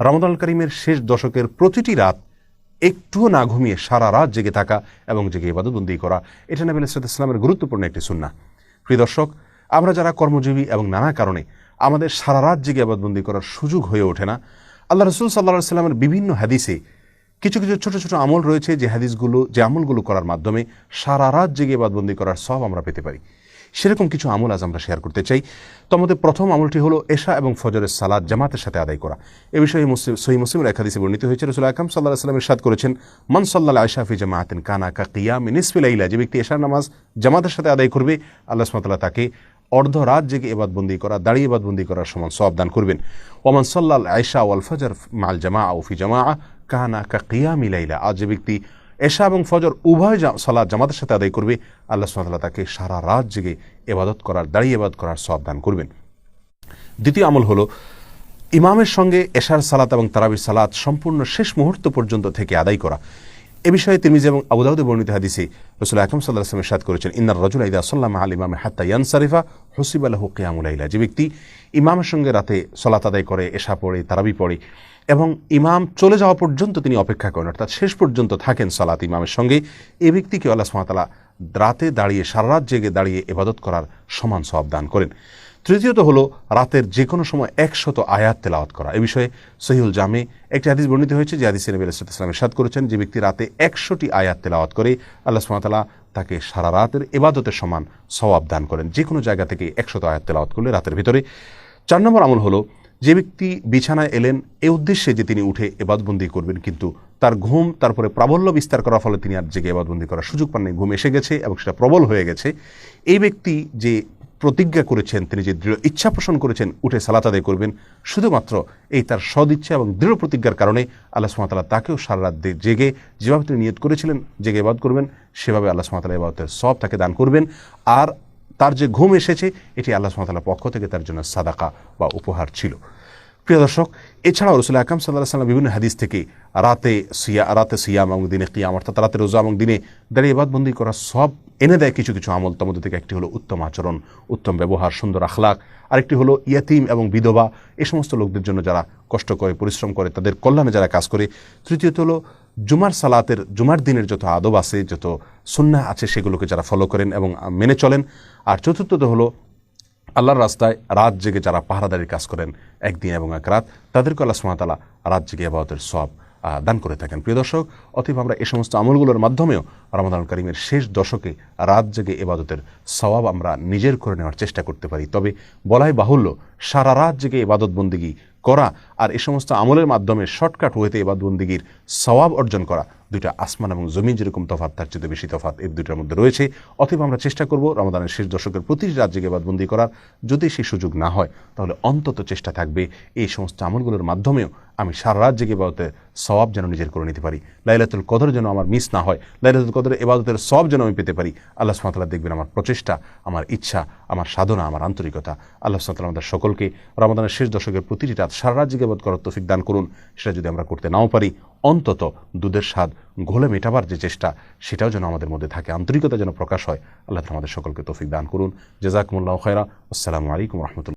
রমদান করিমের শেষ দশকের প্রতিটি রাত একটুও না ঘুমিয়ে সারা রাত জেগে থাকা এবং জেগে ইবাদতবন্দি করা। এটা নবী ইসরাত ইসলামের গুরুত্বপূর্ণ একটি সুন্না প্রিয় দর্শক, আমরা যারা কর্মজীবী এবং নানা কারণে আমাদের সারা রাত জেগে আবাদবন্দি করার সুযোগ হয়ে ওঠে না, আল্লাহ রসুল সাল্লাহ সাল্লামের বিভিন্ন হাদিসে কিছু কিছু ছোট ছোট আমল রয়েছে যে হাদিসগুলো, যে আমলগুলো করার মাধ্যমে সারা রাত জেগে বাদবন্দি করার সব আমরা পেতে পারি। সেরকম কিছু আমল আজ আমরা শেয়ার করতে চাই। তোমাদের প্রথম আমলটি হলো এশা এবং ফজরের সালাদ জামাতের সাথে আদায় করা। এ বিষয়ে মুসলিম সহি মুসলিমের একাদিসে বর্ণিত হয়েছে, রসুল আকাম সাল্লাহ সাল্লামের সাদ করেছেন, মন সাল্লাহ আয়সাফি জামাতেন কানা কা কিয়াম নিসফিলাইলা যে ব্যক্তি এশার নামাজ জামাতের সাথে আদায় করবে, আল্লাহ সুমতাল্লাহ তাকে অর্ধ রাত জেগে এবাদবন্দি করা, দাঁড়িয়ে এবাদবন্দি করার সমান সব দান করবেন। ওমান সাল্লাল আয়সা ওয়াল ফজর মাল জামা আউফি জামা কানা কা কিয়াম ইলাইলা আজ যে ব্যক্তি এশা এবং ফজর উভয় সালাদ জামাতের সাথে আদায় করবে। আল্লাহ সুমতাল্লাহ তাকে সারা রাত জেগে এবাদত করার, দাঁড়িয়ে এবাদত করার সব দান করবেন। দ্বিতীয় আমল হলো, ইমামের সঙ্গে এশার সালাত এবং তারাবির সালাত সম্পূর্ণ শেষ মুহূর্ত পর্যন্ত থেকে আদায় করা। এ বিষয়ে তিরমিজি এবং আবুদাউদে বর্ণিত হাদিসে রসুল আকরম সাল্লাহ আসলামের সাদ করেছেন, ইন্নার রজুল আইদা সাল্লাম আল ইমামে হাত্তা ইয়ানসারিফা হসিব আল্লাহ কেয়ামুলাইলা যে ব্যক্তি ইমামের সঙ্গে রাতে সলাত আদায় করে, এশা পড়ে, তারাবি পড়ে এবং ইমাম চলে যাওয়া পর্যন্ত তিনি অপেক্ষা করেন, অর্থাৎ শেষ পর্যন্ত থাকেন সলাত ইমামের সঙ্গে, এ ব্যক্তিকে আল্লাহ সুমাতালা রাতে দাঁড়িয়ে সারা রাত জেগে দাঁড়িয়ে এবাদত করার সমান সব দান করেন। তৃতীয়ত হলো রাতের যে কোনো সময় একশত আয়াত তেলাওয়াত করা। এ বিষয়ে সহিউল জামে একটি হাদিস বর্ণিত হয়েছে যে হাদিস নবী আলাইসালামের সাদ করেছেন যে ব্যক্তি রাতে একশোটি আয়াত তেলাওয়াত করে আল্লাহ সুমাতালা তাকে সারা রাতের এবাদতের সমান সওয়াব দান করেন। যে কোনো জায়গা থেকে একশত আয়াত তেলাওয়াত করলে রাতের ভিতরে। চার নম্বর আমল হলো যে ব্যক্তি বিছানায় এলেন এ উদ্দেশ্যে যে তিনি উঠে এবাদবন্দি করবেন, কিন্তু তার ঘুম তারপরে প্রাবল্য বিস্তার করার ফলে তিনি আর জেগে এবাদবন্দি করার সুযোগ পাননি। ঘুম এসে গেছে এবং সেটা প্রবল হয়ে গেছে। এই ব্যক্তি যে প্রতিজ্ঞা করেছেন, তিনি যে দৃঢ় ইচ্ছা পোষণ করেছেন, উঠে সালাত আদায় করবেন। শুধুমাত্র এই তার সদিচ্ছা এবং দৃঢ় প্রতিজ্ঞার কারণে আল্লাহ সুমাতালা তাকেও সারা রাত জেগে যেভাবে তিনি নিয়োগ করেছিলেন, জেগে এবাদ করবেন, সেভাবে আল্লাহ সুমাতালা এবাদতের সব তাকে দান করবেন। আর তার যে ঘুম এসেছে, এটি আল্লাহ সুমাতালার পক্ষ থেকে তার জন্য সাদাকা বা উপহার ছিল। প্রিয় দর্শক, এছাড়াও রসুল আকাম সাল্লাহ সাল্লাম বিভিন্ন হাদিস থেকে রাতে সিয়া, রাতে সিয়াম এবং দিনে কিয়াম, অর্থাৎ রাতে রোজা এবং দিনে দাঁড়িয়ে বাদবন্দি করা সব এনে দেয় কিছু কিছু আমল। তার মধ্যে থেকে একটি হলো উত্তম আচরণ, উত্তম ব্যবহার, সুন্দর আখলাক আরেকটি হলো ইয়াতিম এবং বিধবা। এ সমস্ত লোকদের জন্য যারা কষ্ট করে, পরিশ্রম করে, তাদের কল্যাণে যারা কাজ করে। তৃতীয়ত হলো জুমার সালাতের, জুমার দিনের যত আদব আছে, যত সুন্না আছে, সেগুলোকে যারা ফলো করেন এবং মেনে চলেন। আর চতুর্থত হলো আল্লাহর রাস্তায় রাত জেগে যারা পাহারাদারির কাজ করেন, একদিন এবং এক রাত, তাদেরকে আল্লাহ সুমাতালা রাত জেগে আবাহতের সব দান করে থাকেন। প্রিয় দর্শক, অতএব আমরা এই সমস্ত আমলগুলোর মাধ্যমেও রমাদান করিমের শেষ দশকে রাত জেগে এবাদতের সওয়াব আমরা নিজের করে নেওয়ার চেষ্টা করতে পারি। তবে বলাই বাহুল্য, সারা রাত জেগে এবাদত বন্দিগি করা আর এ সমস্ত আমলের মাধ্যমে শর্টকাট হইতে এবাদ বন্দিগির সওয়াব অর্জন করা দুইটা আসমান এবং জমিন যেরকম তফাত তার চেয়ে বেশি তফাত এর দুইটার মধ্যে রয়েছে। অথবা আমরা চেষ্টা করব রমাদানের শেষ দশকের প্রতিটি রাজ্যে গেবাদবন্দি বাদবন্দি করার। যদি সেই সুযোগ না হয়, তাহলে অন্তত চেষ্টা থাকবে এই সমস্ত আমলগুলোর মাধ্যমেও আমি সারা রাত জেগে এবাদতের সওয়াব যেন নিজের করে নিতে পারি। লাইলাতুল কদর যেন আমার মিস না হয়, লাইলাতুল কদরের এবাদতের সব যেন আমি পেতে পারি। আল্লাহ সুমাতাল্লাহ দেখবেন আমার প্রচেষ্টা, আমার ইচ্ছা, আমার সাধনা, আমার আন্তরিকতা। আল্লাহ সুমাতাল্লাহ আমাদের সকলকে রমাদানের শেষ দশকের প্রতিটি রাত সারা রাত জেগে করার তফিক দান করুন। সেটা যদি আমরা করতে নাও পারি, অন্তত দুধের স্বাদ ঘোলে মেটাবার যে চেষ্টা, সেটাও যেন আমাদের মধ্যে থাকে, আন্তরিকতা যেন প্রকাশ হয়, আল্লাহ আমাদের সকলকে তৌফিক দান করুন। জেজাকমুল্লাহ খয়রা আসসালামু আলাইকুম রহমতুল্লাহ।